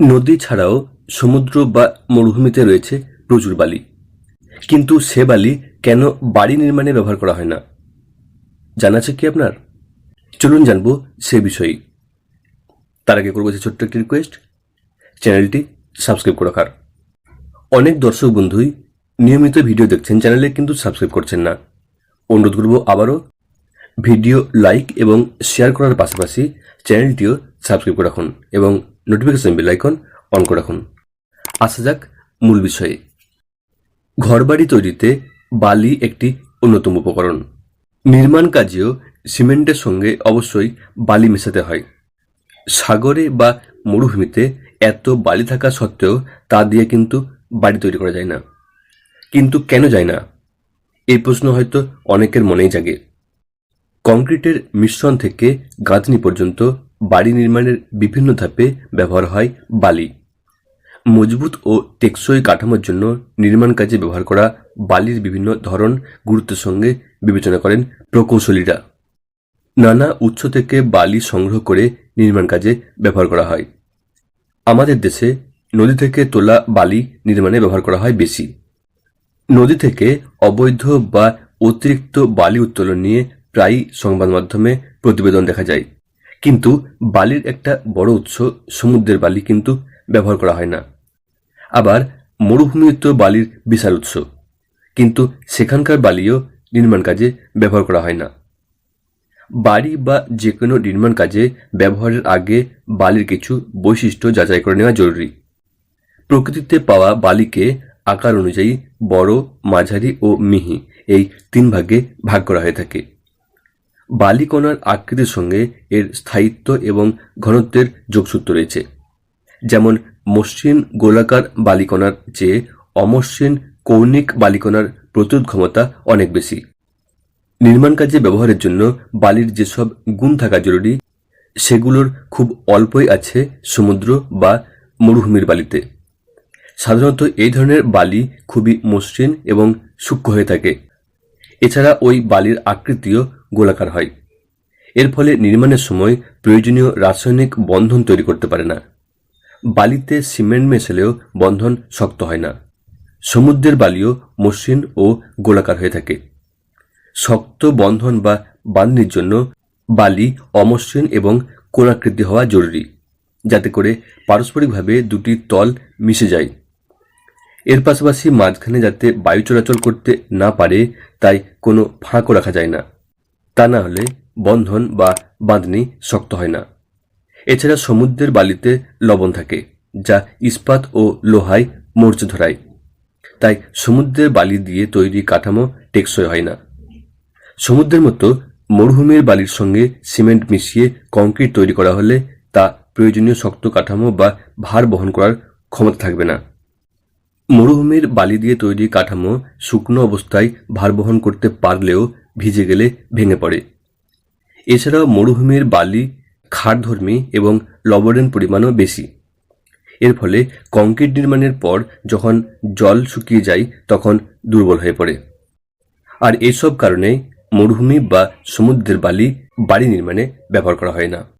নদী ছাড়াও সমুদ্র বা মরুভূমিতে রয়েছে প্রচুর বালি। কিন্তু সে বালি কেন বাড়ি নির্মাণে ব্যবহার করা হয় না? জানা আছে কি আপনার? চলুন জানব সে বিষয়ে তার আগে করব ছোট্ট একটি রিকোয়েস্ট চ্যানেলটি সাবস্ক্রাইব করে রাখার। অনেক দর্শক বন্ধুই নিয়মিত ভিডিও দেখছেন চ্যানেলে কিন্তু সাবস্ক্রাইব করছেন না। অনুরোধ করব আবারও ভিডিও লাইক এবং শেয়ার করার পাশাপাশি চ্যানেলটিও সাবস্ক্রাইব করে রাখুন এবং নোটিফিকেশন বেল আইকন অন করে রাখুন। আসা যাক মূল বিষয়ে। ঘরবাড়ি তৈরিতে বালি একটি অন্যতম উপকরণ। নির্মাণ কাজেও সিমেন্টের সঙ্গে অবশ্যই বালি মেশাতে হয়। সাগরে বা মরুভূমিতে এত বালি থাকা সত্ত্বেও তা দিয়ে কিন্তু বাড়ি তৈরি করা যায় না। কিন্তু কেন যায় না? এই প্রশ্ন হয়তো অনেকের মনেই জাগে। কংক্রিটের মিশ্রণ থেকে গাঁথনি পর্যন্ত বাড়ি নির্মাণের বিভিন্ন ধাপে ব্যবহার হয় বালি। মজবুত ও টেকসই কাঠামোর জন্য নির্মাণ কাজে ব্যবহার করা বালির বিভিন্ন ধরন গুরুত্বের সঙ্গে বিবেচনা করেন প্রকৌশলীরা। নানা উৎস থেকে বালি সংগ্রহ করে নির্মাণ কাজে ব্যবহার করা হয়। আমাদের দেশে নদী থেকে তোলা বালি নির্মাণে ব্যবহার করা হয় বেশি। নদী থেকে অবৈধ বা অতিরিক্ত বালি উত্তোলন নিয়ে প্রায়ই সংবাদ মাধ্যমে প্রতিবেদন দেখা যায়। কিন্তু বালির একটা বড় উৎস সমুদ্রের বালি কিন্তু ব্যবহার করা হয় না। আবার মরুভূমিতে বালির বিশাল উৎস। কিন্তু সেখানকার বালিও নির্মাণ কাজে ব্যবহার করা হয় না। বাড়ি বা যে কোনো নির্মাণ কাজে ব্যবহারের আগে বালির কিছু বৈশিষ্ট্য যাচাই করে নেওয়া জরুরি। প্রকৃতিতে পাওয়া বালিকে আকার অনুযায়ী বড়, মাঝারি ও মিহি এই তিন ভাগে ভাগ করা হয়ে থাকে। বালিকণার আকৃতির সঙ্গে এর স্থায়িত্ব এবং ঘনত্বের যোগসূত্র রয়েছে। যেমন, মসৃণ গোলাকার বালিকণার চেয়ে অমসৃণ কৌণিক বালিকণার প্রতিরোধ ক্ষমতা অনেক বেশি। নির্মাণ কাজে ব্যবহারের জন্য বালির যেসব গুণ থাকা জরুরি, সেগুলোর খুব অল্পই আছে সমুদ্র বা মরুভূমির বালিতে। সাধারণত এই ধরনের বালি খুবই মসৃণ এবং সূক্ষ্ম হয়ে থাকে। এছাড়া ওই বালির আকৃতিও গোলাকার হয়। এর ফলে নির্মাণের সময় প্রয়োজনীয় রাসায়নিক বন্ধন তৈরি করতে পারে না। বালিতে সিমেন্ট মেশালেও বন্ধন শক্ত হয় না। সমুদ্রের বালিও মসৃণ ও গোলাকার হয়ে থাকে। শক্ত বন্ধন বা বাঁধনির জন্য বালি অমসৃণ এবং কোণাকৃতি হওয়া জরুরি, যাতে করে পারস্পরিকভাবে দুটি তল মিশে যায়। এর পাশাপাশি মাঝখানে যাতে বায়ু চলাচল করতে না পারে, তাই কোনো ফাঁকও রাখা যায় না। তা না হলে বন্ধন বা বাঁধনি শক্ত হয় না। এছাড়া সমুদ্রের বালিতে লবণ থাকে, যা ইস্পাত ও লোহায় মরচে ধরায়। তাই সমুদ্রের বালি দিয়ে তৈরি কাঠামো টেকসই হয় না। সমুদ্রের মতো মরুভূমির বালির সঙ্গে সিমেন্ট মিশিয়ে কংক্রিট তৈরি করা হলে তা প্রয়োজনীয় শক্ত কাঠামো বা ভার বহন করার ক্ষমতা থাকবে না। মরুভূমির বালি দিয়ে তৈরি কাঠামো শুকনো অবস্থায় ভার বহন করতে পারলেও ভিজে গেলে ভেঙে পড়ে। এছাড়াও মরুভূমির বালি ক্ষারধর্মী এবং লবণের পরিমাণও বেশি। এর ফলে কংক্রিট নির্মাণের পর যখন জল শুকিয়ে যায়, তখন দুর্বল হয়ে পড়ে। আর এসব কারণে মরুভূমি বা সমুদ্রের বালি বাড়ি নির্মাণে ব্যবহার করা হয় না।